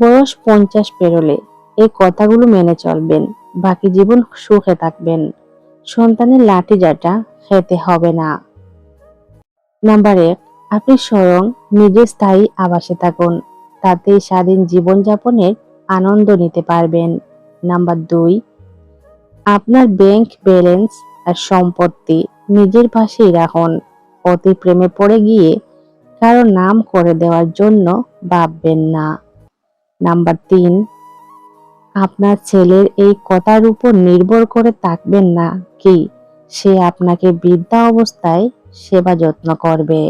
বয়স পঞ্চাশ পেরোলে এই কথাগুলো মেনে চলবেন, বাকি জীবন সুখে থাকবেন। সন্তানের লাঠি জাটা খেতে হবে না। নাম্বার এক, আপনি স্বয়ং নিজের স্থায়ী আবাসে থাকুন, তাতেই স্বাধীন জীবনযাপনের আনন্দ নিতে পারবেন। নাম্বার দুই, আপনার ব্যাংক ব্যালেন্স আর সম্পত্তি নিজের পাশেই রাখুন, অতি প্রেমে পড়ে গিয়ে কারও নাম করে দেওয়ার জন্য ভাববেন না। নাম্বার তিন, আপনার ছেলের এই কথার উপর নির্ভর করে থাকবেন না কি? সে আপনাকে বৃদ্ধা অবস্থায় সেবা যত্ন করবে।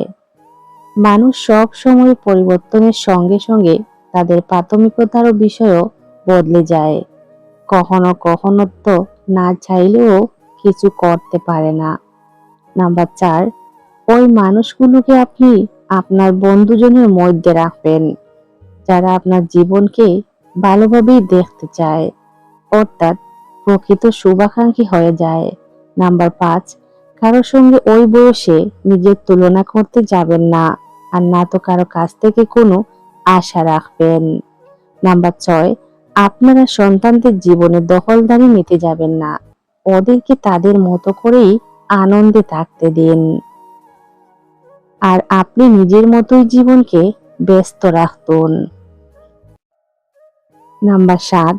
মানুষ সব সময় পরিবর্তনের সঙ্গে সঙ্গে তাদের প্রাথমিকতার বিষয়ও বদলে যায়। কখনো কখনো তো না চাইলেও কিছু করতে পারে না। নাম্বার চার, ওই মানুষগুলোকে আপনি আপনার বন্ধুজনের মধ্যে রাখবেন। যারা আপনার জীবনকে ভালোভাবেই দেখতে চায়। অর্থাৎ প্রকৃত শুভাকাঙ্ক্ষী হয়ে যায়। নাম্বার পাঁচ, কারোর সঙ্গে ওই বয়সে নিজের তুলনা করতে যাবেন না আর না তো কারও কাছ থেকে কোনো আশা রাখবেন। নাম্বার ছয়, আপনারা সন্তানদের জীবনে দখলদারি নিতে যাবেন না। ওদেরকে তাদের মতো করেই আনন্দে থাকতে দিন। আর আপনি নিজের মতোই জীবনকে ব্যস্ত রাখতুন নাম্বার সাত,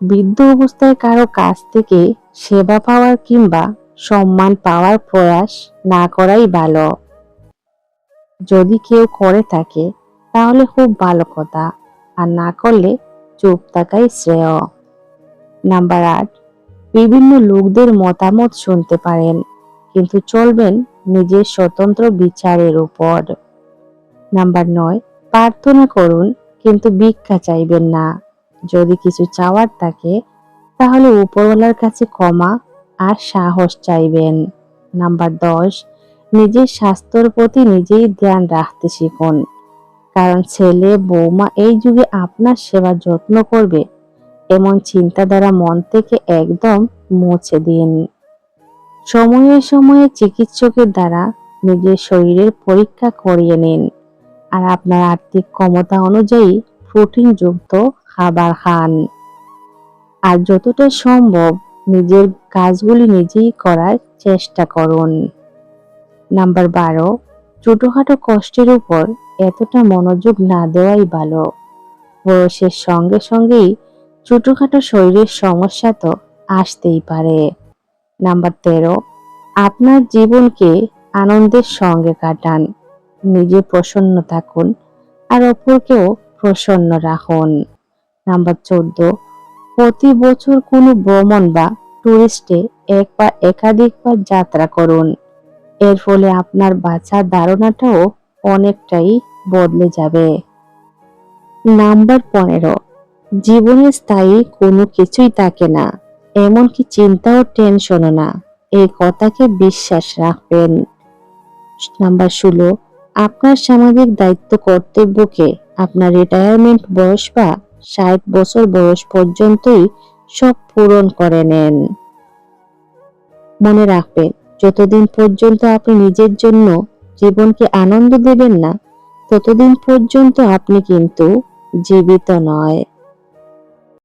বৃদ্ধ অবস্থায় কারও কাছ থেকে সেবা পাওয়ার কিংবা সম্মান পাওয়ার প্রয়াস না করাই ভালো। যদি কেউ করে থাকে, তাহলে খুব ভালো কথা, আর না করলে চুপ থাকাই শ্রেয়। নাম্বার আট, বিভিন্ন লোকদের মতামত শুনতে পারেন, কিন্তু চলবেন নিজের স্বতন্ত্র বিচারের উপর। নাম্বার নয়, প্রার্থনা করুন, কিন্তু ভিক্ষা চাইবেন না। যদি কিছু চাওয়ার থাকে, তাহলে উপরওয়ালার কাছে ক্ষমা আর সাহস চাইবেন। নাম্বার দশ, নিজের স্বাস্থ্যর প্রতি নিজেই ধ্যান রাখতে শিখুন। কারণ ছেলে, বৌমা এই যুগে আপনার সেবা যত্ন করবে, এমন চিন্তাধারা মন থেকে একদম মুছে দিন। সময়ে সময়ে চিকিৎসকের দ্বারা নিজের শরীরের পরীক্ষা করিয়ে নিন। আর আপনার আর্থিক ক্ষমতা অনুযায়ী প্রোটিনযুক্ত খাবার খান। আর যতটা সম্ভব নিজের কাজগুলি নিজেই করার চেষ্টা করুন। নাম্বার বারো, ছোটখাটো কষ্টের উপর এতটা মনোযোগ না দেওয়াই ভালো। বয়সের সঙ্গে সঙ্গেই ছোটখাটো শরীরের সমস্যা তো আসতেই পারে। নাম্বার তেরো, আপনার জীবনকে আনন্দের সঙ্গে কাটান। নিজে প্রসন্ন থাকুন আর অপরকেও প্রসন্ন রাখুন। নাম্বার চোদ্দ, প্রতি বছর কোনো ভ্রমণ বা টুরিস্টে এক বা একাধিকবার যাত্রা করুন। এর ফলে আপনার বাঁচার ধারণাটাও অনেকটাই বদলে যাবে। নাম্বার পনেরো, জীবনে স্থায়ী কোনো কিছুই থাকে না। এমনকি চিন্তা ও টেনশনও না। এই কথাকে বিশ্বাস রাখবেন। নাম্বার ষোলো, আপনার সামাজিক দায়িত্ব কর্তব্যকে আপনার রিটায়ারমেন্ট বয়স বা ষাট বছর বয়স পর্যন্তই সব পূরণ করে নেন। মনে রাখবেন যতদিন পর্যন্ত আপনি নিজের জন্য জীবনকে আনন্দ দেবেন না, ততদিন পর্যন্ত আপনি কিন্তু জীবিত নয়।